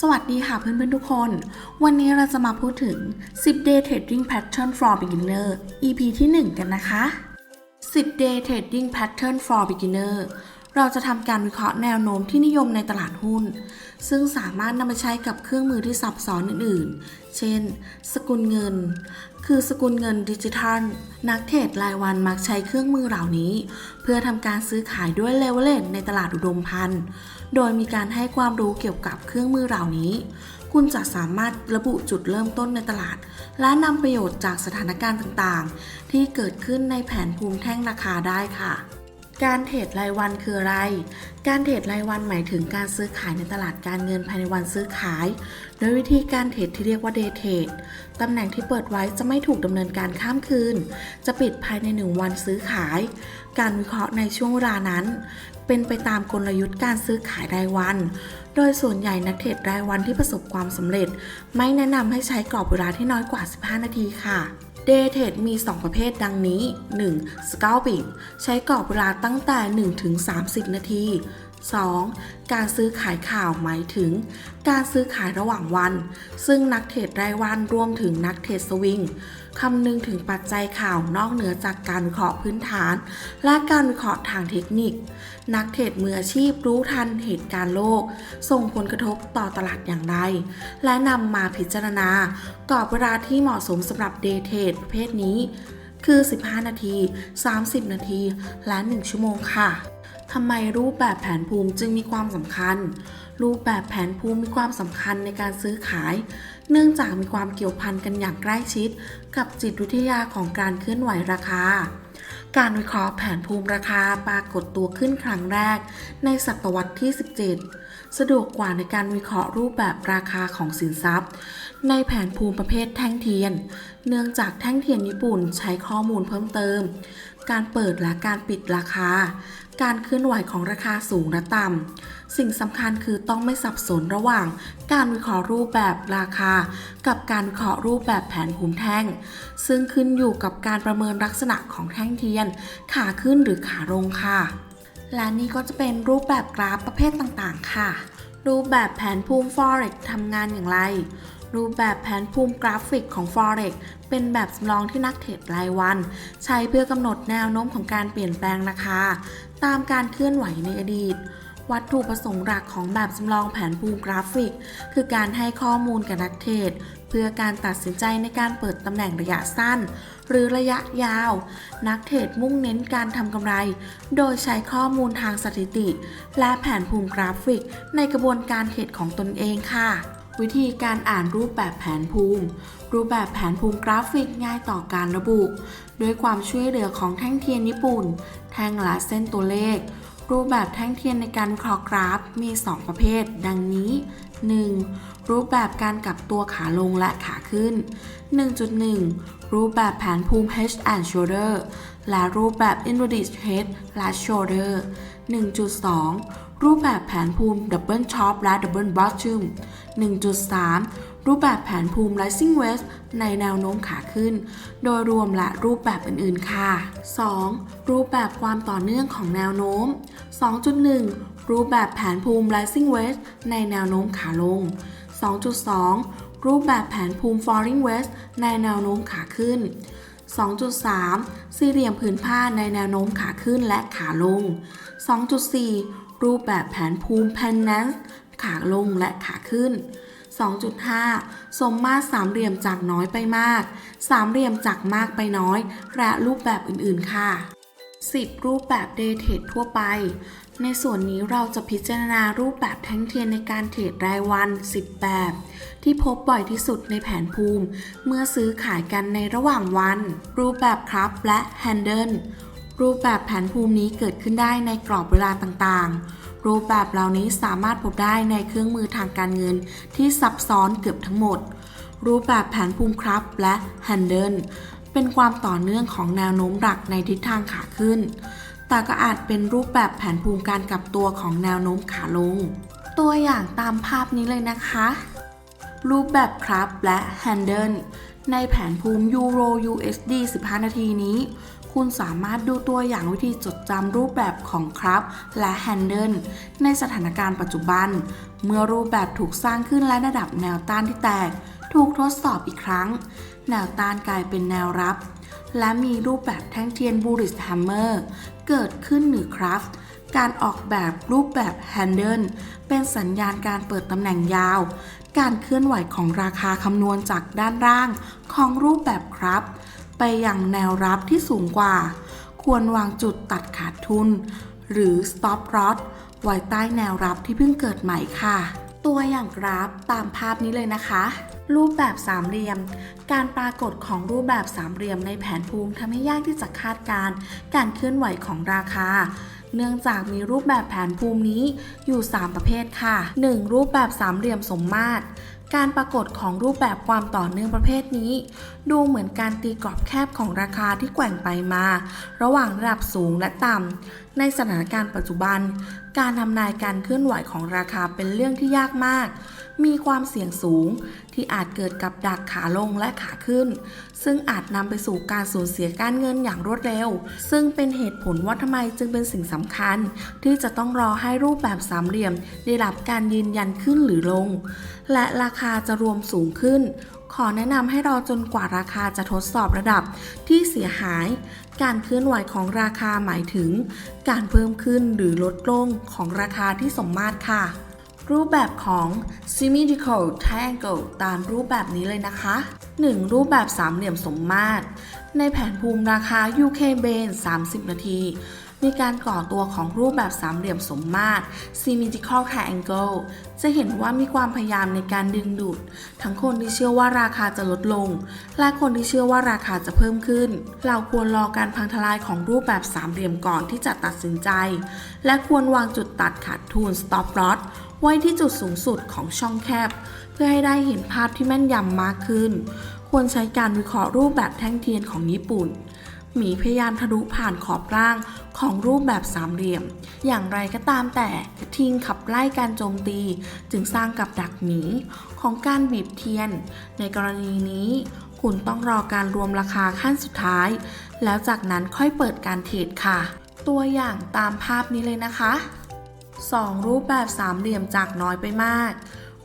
สวัสดีค่ะเพื่อนๆทุกคน วันนี้เราจะมาพูดถึง 10 day trading pattern for beginner EP ที่ 1 กันนะคะ 10 day trading pattern for beginner เราจะทำการวิเคราะห์แนวโน้มที่นิยมในตลาดหุ้น ซึ่งสามารถนำไปใช้กับเครื่องมือที่ซับซ้อนอื่นๆ เช่น สกุลเงิน คือสกุลเงินดิจิทัล นักเทรดรายวันมักใช้เครื่องมือเหล่านี้ เพื่อทำการซื้อขายด้วยเลเวลเลในตลาดอุดมพันธ์ โดยมีการให้ความรู้เกี่ยวกับเครื่องมือเหล่านี้ คุณจะสามารถระบุจุดเริ่มต้นในตลาด และนำประโยชน์จากสถานการณ์ต่างๆ ที่เกิดขึ้นในแผนภูมิแท่งราคาได้ค่ะ การเทรดรายวันคืออะไร การเทรดรายวันหมายถึงการซื้อขายในตลาดการเงินภายในวันซื้อขาย โดยวิธีการเทรดที่เรียกว่า day trade ตำแหน่งที่เปิดไว้จะไม่ถูกดำเนินการข้ามคืน จะปิดภายใน 1 วันซื้อขาย การวิเคราะห์ในช่วงเวลานั้น เป็นไปตามกลยุทธ์การซื้อขายรายวัน โดยส่วนใหญ่นักเทรดรายวันที่ประสบความสำเร็จ ไม่แนะนำให้ใช้กรอบเวลาที่น้อยกว่า 15 นาทีค่ะ เดเทดมี 2 ประเภทดังนี้ 1. Scalping ใช้กรอบเวลาตั้งแต่1ถึง30 นาที 2. การซื้อขายข่าวหมายถึง การซื้อขายระหว่างวัน ซึ่งนักเทรดรายวันรวมถึงนักเทรดสวิงคำนึงถึงปัจจัยข่าวนอกเหนือจากการวิเคราะห์พื้นฐาน และการวิเคราะห์ทางเทคนิค นักเทรดมืออาชีพรู้ทันเหตุการณ์โลก ส่งผลกระทบต่อตลาดอย่างไร และนำมาพิจารณากรอบเวลาที่เหมาะสมสำหรับเดย์เทรดประเภทนี้ คือ 15 นาที 30 นาที และ 1 ชั่วโมงค่ะ ทำไมรูปแบบแผนภูมิจึงมีความสำคัญ รูปแบบแผนภูมิมีความสำคัญในการซื้อขาย เนื่องจากมีความเกี่ยวพันกันอย่างใกล้ชิด กับจิตวิทยาของการเคลื่อนไหวราคา การวิเคราะห์แผนภูมิราคาปรากฏตัวขึ้นครั้งแรก ในศตวรรษที่ 17 สะดวกกว่าในการวิเคราะห์รูปแบบราคาของสินทรัพย์ ในแผนภูมิประเภทแท่งเทียน เนื่องจากแท่งเทียนญี่ปุ่นใช้ข้อมูลเพิ่มเติม การเปิดและการปิดราคา การเคลื่อนไหวของราคาสูงและต่ำ สิ่งสำคัญคือต้องไม่สับสนระหว่าง การวิเคราะห์รูปแบบราคา กับการวิเคราะห์รูปแบบแผนภูมิแท่ง ซึ่งขึ้นอยู่กับการประเมินลักษณะของแท่งเทียน ขาขึ้นหรือขาลงค่ะ และนี่ก็จะเป็นรูปแบบกราฟประเภทต่างๆ ค่ะ รูปแบบแผนภูมิ Forex ทำงานอย่างไร รูปแบบแผนภูมิกราฟิกของ Forex เป็นแบบจำลองที่นักเทรดรายวัน ใช้เพื่อกำหนดแนวโน้มของการเปลี่ยนแปลงราคา ตามการเคลื่อนไหวในอดีต วัตถุประสงค์หลักของแบบจำลองแผนภูมิกราฟิก คือการให้ข้อมูลกับนักเทรดเพื่อการตัดสินใจในการเปิดตำแหน่งระยะสั้น หรือระยะยาว นักเทรดมุ่งเน้นการทำกำไร โดยใช้ข้อมูลทางสถิติ และแผนภูมิกราฟิก ในกระบวนการเทรดของตนเองค่ะ วิธีการอ่านรูปแบบแผนภูมิ รูปแบบแผนภูมิกราฟิกง่ายต่อการระบุ ด้วยความช่วยเหลือของแท่งเทียนญี่ปุ่น แท่งละเส้นตัวเลข รูปแบบแท่งเทียนในการวิเคราะห์กราฟมี 2 ประเภท ดังนี้ 1. รูปแบบการกลับตัวขาลงและขาขึ้น 1.1 รูปแบบแผนภูมิ Head and Shoulder และรูปแบบ Inverted Head และ Shoulder 1.2 รูปแบบแผนภูมิ Double Top และ Double Bottom 1.3 รูปแบบแผนภูมิ Rising Wedge ในแนวโน้มขาขึ้น โดยรวมและรูปแบบอื่นๆค่ะ 2. รูปแบบความต่อเนื่องของแนวโน้ม 2.1 รูปแบบแผนภูมิ Rising Wedge ในแนวโน้มขาลง 2.2 รูปแบบแผนภูมิ Falling Wedge ในแนวโน้มขาขึ้น 2.3 สี่เหลี่ยมผืนผ้าในแนวโน้มขาขึ้นและขาลง 2.4 รูปแบบแผนภูมิ Pennant ขาลงและขาขึ้น 2.5 สมมาตรสามเหลี่ยมจากน้อยไปมาก สามเหลี่ยมจากมากไปน้อย และรูปแบบอื่นๆค่ะ 10 รูปแบบเดย์เทรดทั่วไป ในส่วนนี้เราจะพิจารณารูปแบบแท่งเทียนในการเทรดรายวัน 10 แบบ ที่พบบ่อยที่สุดในแผนภูมิ เมื่อซื้อขายกันในระหว่างวัน รูปแบบครับและแฮนเดิลรูปแบบแผนภูมินี้เกิดขึ้นได้ในกรอบเวลาต่างๆ รูปแบบเหล่านี้สามารถพบได้ในเครื่องมือทางการเงินที่ซับซ้อนเกือบทั้งหมด รูปแบบแผนภูมิครับและแฮนเดิล เป็นความต่อเนื่องของแนวโน้มหลักในทิศทางขาขึ้น แต่ก็อาจเป็นรูปแบบแผนภูมิการกลับตัวของแนวโน้มขาลง ตัวอย่างตามภาพนี้เลยนะคะ รูปแบบครับและ Handle ในแผนภูมิ Euro USD 15 นาทีนี้ คุณสามารถดูตัวอย่างวิธีจดจำรูปแบบของครับและแฮนเดิลในสถานการณ์ปัจจุบัน เมื่อรูปแบบถูกสร้างขึ้นและระดับแนวต้านที่แตก ถูกทดสอบอีกครั้ง แนวต้านกลายเป็นแนวรับ และมีรูปแบบแท่งเทียนบูริสแฮมเมอร์เกิดขึ้นหรือครับการออกแบบรูปแบบแฮนเดิลเป็นสัญญาณการเปิดตำแหน่งยาว การเคลื่อนไหวของราคาคำนวณจากด้านล่างของรูปแบบครับ ไปยังแนวรับที่สูงกว่า ควรวางจุดตัดขาดทุน หรือ stop loss ไว้ใต้แนวรับที่เพิ่งเกิดใหม่ค่ะ ตัวอย่างกราฟตามภาพนี้เลยนะคะ รูปแบบสามเหลี่ยม การปรากฏของรูปแบบสามเหลี่ยมในแผนภูมิทำให้ยากที่จะคาดการณ์การเคลื่อนไหวของราคา เนื่องจากมีรูปแบบแผนภูมินี้อยู่ 3 ประเภทค่ะ 1. รูปแบบสามเหลี่ยมสมมาตรการปรากฏของรูปแบบความต่อเนื่องประเภทนี้ ดูเหมือนการตีกรอบแคบของราคาที่แกว่งไปมา ระหว่างระดับสูงและต่ำในสถานการณ์ปัจจุบัน การทำนายการเคลื่อนไหวของราคาเป็นเรื่องที่ยากมาก มีความเสี่ยงสูงที่อาจเกิดกับดักขาลงและขาขึ้น ซึ่งอาจนำไปสู่การสูญเสียการเงินอย่างรวดเร็ว ซึ่งเป็นเหตุผลว่าทำไมจึงเป็นสิ่งสำคัญ ที่จะต้องรอให้รูปแบบสามเหลี่ยมได้รับการยืนยันขึ้นหรือลง และราคาจะรวมสูงขึ้น ขอแนะนำให้รอจนกว่าราคาจะทดสอบระดับที่เสียหาย การเคลื่อนไหวของราคาหมายถึง การเพิ่มขึ้นหรือลดลงของราคาที่สมมาตรค่ะ รูปแบบของ symmetrical triangle ตามรูปแบบนี้เลยนะคะ 1. รูปแบบสามเหลี่ยมสมมาตร ในแผนภูมิราคา UK b a n 30 นาที มีการก่อตัวของรูปแบบสามเหลี่ยมสมมาตร symmetrical triangle จะเห็นว่ามีความพยายามในการดึงดูด ทั้งคนที่เชื่อว่าราคาจะลดลง และคนที่เชื่อว่าราคาจะเพิ่มขึ้น เราควรรอการพังทลายของรูปแบบสามเหลี่ยมก่อนที่จะตัดสินใจ และควรวางจุดตัดขาดทุน stop loss ไว้ที่จุดสูงสุดของช่องแคบ เพื่อให้ได้เห็นภาพที่แม่นยำมากขึ้น ควรใช้การวิเคราะห์รูปแบบแท่งเทียนของญี่ปุ่น หมีพยายามทะลุผ่านขอบร่างของรูปแบบสามเหลี่ยม อย่างไรก็ตามแต่ทีมขับไล่การโจมตี จึงสร้างกับดักหมีของการบีบเทียน ในกรณีนี้คุณต้องรอการรวมราคาขั้นสุดท้าย แล้วจากนั้นค่อยเปิดการเทรดค่ะ ตัวอย่างตามภาพนี้เลยนะคะ 2. รูปแบบสามเหลี่ยมจากน้อยไปมาก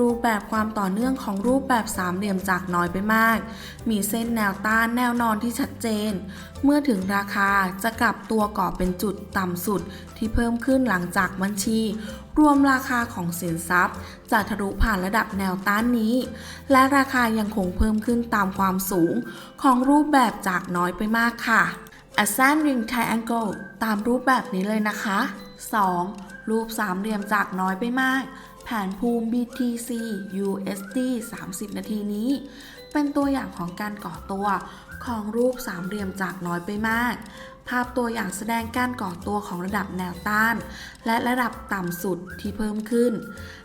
รูปแบบความต่อเนื่องของรูปแบบสามเหลี่ยมจากน้อยไปมาก มีเส้นแนวต้านแนวนอนที่ชัดเจน เมื่อถึงราคาจะกลับตัวก่อเป็นจุดต่ำสุดที่เพิ่มขึ้นหลังจากบัญชี รวมราคาของสินทรัพย์ จะทะลุผ่านระดับแนวต้านนี้ และราคายังคงเพิ่มขึ้นตามความสูงของรูปแบบจากน้อยไปมากค่ะ a s c e n Ring Triangle ตามรูปแบบนี้เลยนะคะ 2. รูปสามเหลี่ยมจากน้อยไปมาก แผนภูมิ BTC USD 30 นาทีนี้ เป็นตัวอย่างของการก่อตัวของรูปสามเหลี่ยมจากน้อยไปมาก ภาพตัวอย่างแสดงการก่อตัวของระดับแนวต้าน และระดับต่ำสุดที่เพิ่มขึ้น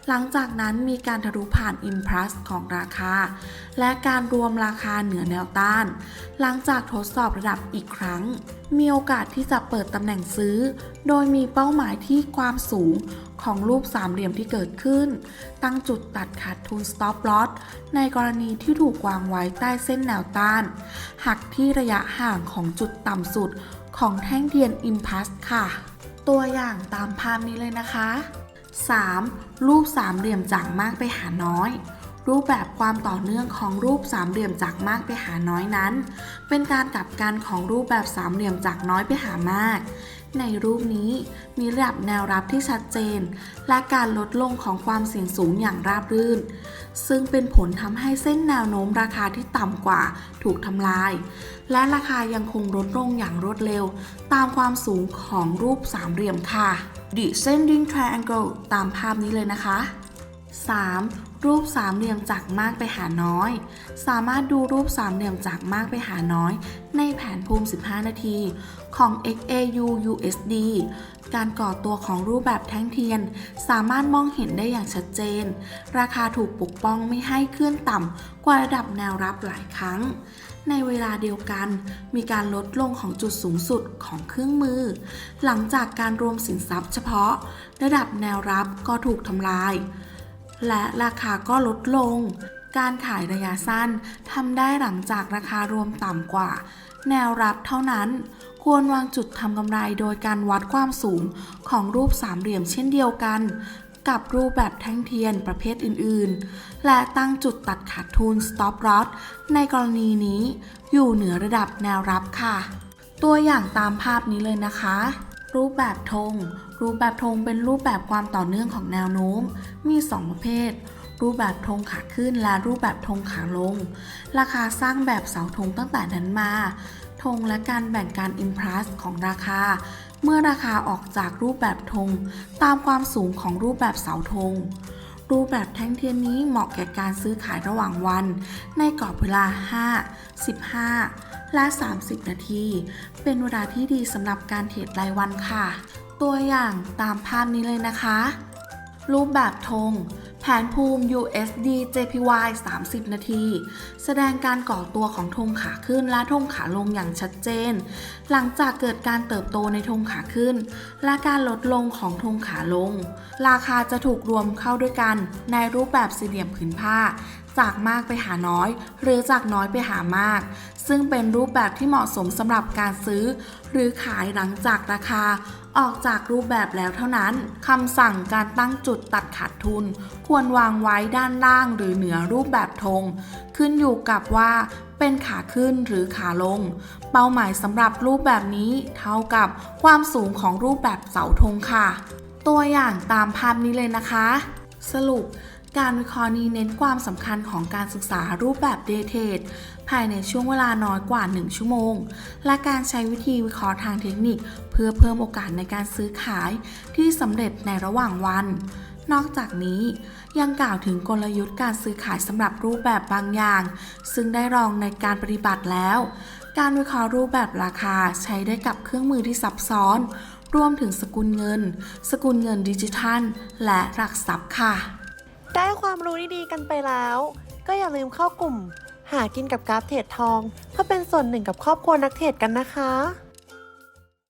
หลังจากนั้นมีการทะลุผ่านอิมพลัสของราคา และการรวมราคาเหนือแนวต้าน หลังจากทดสอบระดับอีกครั้ง มีโอกาสที่จะเปิดตำแหน่งซื้อ โดยมีเป้าหมายที่ความสูง ของรูปสามเหลี่ยมที่เกิดขึ้น ตั้งจุดตัดขาดทุน stop loss ในกรณีที่ถูกวางไว้ใต้เส้นแนวต้าน หักที่ระยะห่างของจุดต่ำสุดของแท่งเทียน Impasse ค่ะ ตัวอย่างตามภาพนี้เลยนะคะ 3. รูปสามเหลี่ยมจากมากไปหาน้อยรูปแบบความต่อเนื่องของรูปสามเหลี่ยมจากมากไปหาน้อยนั้น เป็นการกลับกันของรูปแบบสามเหลี่ยมจากน้อยไปหามาก ในรูปนี้มีระดับแนวรับที่ชัดเจน และการลดลงของความเสี่ยงสูงอย่างราบรื่น ซึ่งเป็นผลทำให้เส้นแนวโน้มราคาที่ต่ำกว่าถูกทำลาย และราคายังคงลดลงอย่างรวดเร็ว ตามความสูงของรูปสามเหลี่ยมค่ะ Descending Triangle ตามภาพนี้เลยนะคะ 3. รูปสามเหลี่ยมจากมากไปหาน้อย สามารถดูรูปสามเหลี่ยมจากมากไปหาน้อย ในแผนภูมิ 15 นาที ของ XAU USD การก่อตัวของรูปแบบแท่งเทียน สามารถมองเห็นได้อย่างชัดเจน ราคาถูกปกป้องไม่ให้เคลื่อนต่ำกว่าระดับแนวรับหลายครั้ง ในเวลาเดียวกัน มีการลดลงของจุดสูงสุดของเครื่องมือ หลังจากการรวมสินทรัพย์เฉพาะ ระดับแนวรับก็ถูกทำลาย และราคาก็ลดลง การขายระยะสั้นทำได้หลังจากราคารวมต่ำกว่า แนวรับเท่านั้น ควรวางจุดทำกำไรโดยการวัดความสูงของรูปสามเหลี่ยมเช่นเดียวกัน กับรูปแบบแท่งเทียนประเภทอื่นๆ และตั้งจุดตัดขาดทุน stop loss ในกรณีนี้อยู่เหนือระดับแนวรับค่ะ ตัวอย่างตามภาพนี้เลยนะคะรูปแบบธง รูปแบบธงเป็นรูปแบบความต่อเนื่องของแนวโน้ม มี 2 ประเภท รูปแบบธงขาขึ้นและรูปแบบธงขาลง ราคาสร้างแบบเสาธงตั้งแต่นั้นมา ธงและการแบ่งการอิมพลัสของราคา เมื่อราคาออกจากรูปแบบธงตามความสูงของรูปแบบเสาธง รูปแบบแท่งเทียนนี้เหมาะแก่การซื้อขายระหว่างวัน ในกรอบเวลา 5 15 และ 30 นาที เป็นเวลาที่ดีสำหรับการเทรดรายวันค่ะ ตัวอย่างตามภาพนี้เลยนะคะ รูปแบบธง แผนภูมิ USD JPY 30 นาที แสดงการก่อตัวของธงขาขึ้นและธงขาลงอย่างชัดเจน หลังจากเกิดการเติบโตในธงขาขึ้น และการลดลงของธงขาลง ราคาจะถูกรวมเข้าด้วยกัน ในรูปแบบสี่เหลี่ยมผืนผ้า จากมากไปหาน้อย หรือจากน้อยไปหามาก ซึ่งเป็นรูปแบบที่เหมาะสมสำหรับการซื้อ หรือขายหลังจากราคาออกจากรูปแบบแล้วเท่านั้น คำสั่งการตั้งจุดตัดขาดทุน คควรวางไว้ด้านล่างหรือเหนือรูปแบบธงขึ้นอยู่กับว่าเป็นขาขึ้นหรือขาลง เป้าหมายสำหรับรูปแบบนี้เท่ากับความสูงของรูปแบบเสาธงค่ะ ตัวอย่างตามภาพนี้เลยนะคะ สรุปการวิเคราะห์นี้เน้นความสำคัญของการศึกษารูปแบบเดเทรดภายในช่วงเวลาน้อยกว่า 1 ชั่วโมง และการใช้วิธีวิเคราะห์ทางเทคนิค เพื่อเพิ่มโอกาสในการซื้อขายที่สำเร็จในระหว่างวัน นอกจากนี้ยังกล่าวถึงกลยุทธ์การซื้อขายสำหรับรูปแบบบางอย่าง ซึ่งได้ลองในการปฏิบัติแล้ว การวิเคราะห์รูปแบบราคาใช้ได้กับเครื่องมือที่ซับซ้อน รวมถึงสกุลเงิน สกุลเงินดิจิทัล และหลักทรัพย์ค่ะ ได้ความรู้ดีๆกันไปแล้ว ก็อย่าลืมเข้ากลุ่ม หากินกับกราฟเทรดทองเพื่อเป็นส่วนหนึ่งกับครอบครัวนักเทรดกันนะคะ